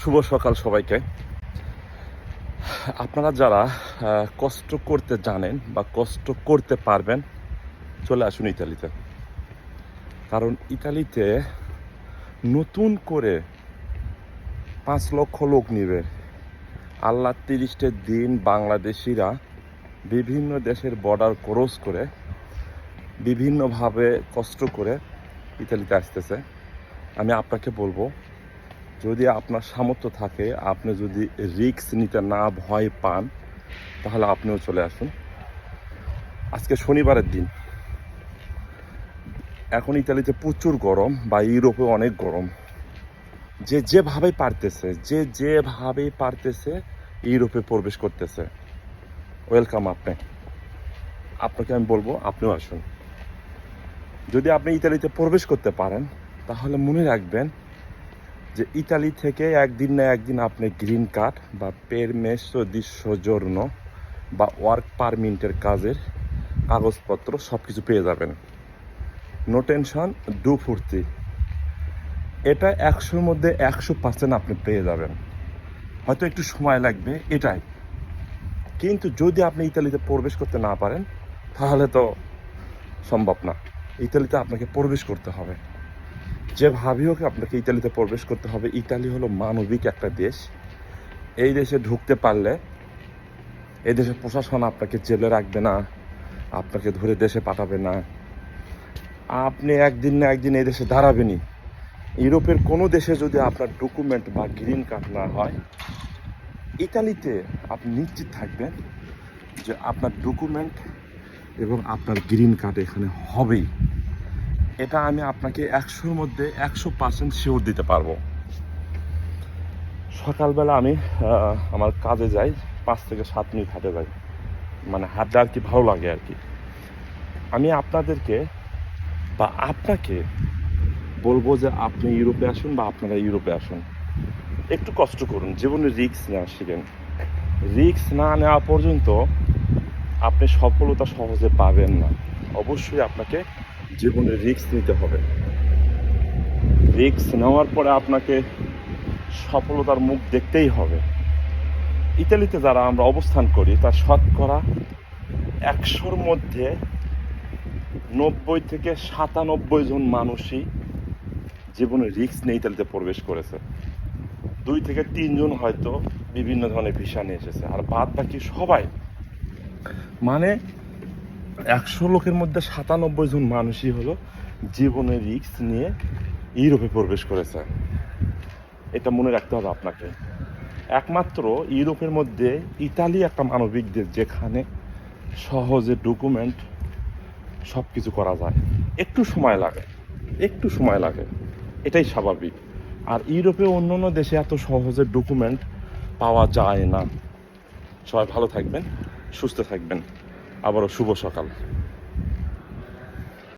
শুভ সকাল সবাইকে। আপনারা যারা কষ্ট করতে জানেন বা কষ্ট করতে পারবেন, চলে আসুন ইতালিতে। কারণ ইতালিতে নতুন করে পাঁচ লক্ষ লোক নিবে। আল্লাহ তিরিশটা দিন বাংলাদেশিরা বিভিন্ন দেশের বর্ডার ক্রস করে বিভিন্নভাবে কষ্ট করে ইতালিতে আসতেছে। আমি আপনাকে বলব যদি আপনার সামর্থ্য থাকে, আপনি যদি রিস্ক নিতে না ভয় পান, তাহলে আপনিও চলে আসুন। আজকে শনিবারের দিন। এখন ইতালিতে প্রচুর গরম বা ইউরোপে অনেক গরম। যে যেভাবে পারতেছে, যে যেভাবে পারতেছে, ইউরোপে প্রবেশ করতেছে। ওয়েলকাম আপনি। আপনাকে আমি বলব, আপনিও আসুন। যদি আপনি ইতালিতে প্রবেশ করতে পারেন, তাহলে মনে রাখবেন যে ইতালি থেকে একদিন না একদিন আপনি গ্রিন কার্ড বা পেরমেসো দি সজর্ণ বা ওয়ার্ক পারমিটের কাজের কাগজপত্র সব কিছু পেয়ে যাবেন। নো টেনশন ডু ফুর্তি। এটা একশোর মধ্যে একশো পার্সেন্ট আপনি পেয়ে যাবেন। হয়তো একটু সময় লাগবে, এটাই। কিন্তু যদি আপনি ইতালিতে প্রবেশ করতে না পারেন, তাহলে তো সম্ভব না। ইতালিতে আপনাকে প্রবেশ করতে হবে। যেভাবেই হোক আপনাকে ইতালিতে প্রবেশ করতে হবে, ইতালি হলো মানবিক একটা দেশ। এই দেশে ঢুকতে পারলে এই দেশের প্রশাসন আপনাকে জেলে রাখবে না, আপনাকে ধরে দেশে পাঠাবে না। আপনি একদিন না একদিন এই দেশে দাঁড়াবেনই। ইউরোপের কোনো দেশে যদি আপনার ডকুমেন্ট বা গ্রিন কার্ড না হয়, ইতালিতে আপনি নিশ্চিত থাকবেন যে আপনার ডকুমেন্ট এবং আপনার গ্রিন কার্ড এখানে হবেই। এটা আমি আপনাকে একশোর মধ্যে একশো পার্সেন্ট শিওর দিতে পারব। সকালবেলা আমি আমার কাজে যাই, পাঁচ থেকে সাত মিনিট হাঁটে যাই। মানে হাঁটতে আর কি ভালো লাগে আর কি। আমি আপনাদেরকে বা আপনাকে বলব যে আপনি ইউরোপে আসুন বা আপনারা ইউরোপে আসুন। একটু কষ্ট করুন, জীবনে রিক্স নেওয়া শিখেন রিস্ক না নেওয়া পর্যন্ত আপনি সফলতা সহজে পাবেন না। অবশ্যই আপনাকে জীবনে রিস্ক নিতে হবে। রিস্ক নেওয়ার পরে আপনাকে সফলতার মুখ দেখতেই হবে। ইতালিতে যারা আমরা অবস্থান করি, তার শতকরা একশোর মধ্যে নব্বই থেকে সাতানব্বই জন মানুষই জীবনে রিস্ক নিয়ে ইতালিতে প্রবেশ করেছে। দুই থেকে তিনজন হয়তো বিভিন্ন ধরনের ভিসা নিয়ে এসেছে। আর বাদ বাকি সবাই মানে একশো লোকের মধ্যে সাতানব্বই জন মানুষই হলো জীবনের রিস্ক নিয়ে ইউরোপে প্রবেশ করেছে। এটা মনে রাখতে হবে আপনাকে। একমাত্র ইউরোপের মধ্যে ইতালি একটা মানবিক দেশ, যেখানে সহজে ডকুমেন্ট সব কিছু করা যায়। একটু সময় লাগে, একটু সময় লাগে। এটাই স্বাভাবিক। আর ইউরোপে অন্য অন্য দেশে এত সহজে ডকুমেন্ট পাওয়া যায় না। সবাই ভালো থাকবেন, সুস্থ থাকবেন। আবারও শুভ সকাল।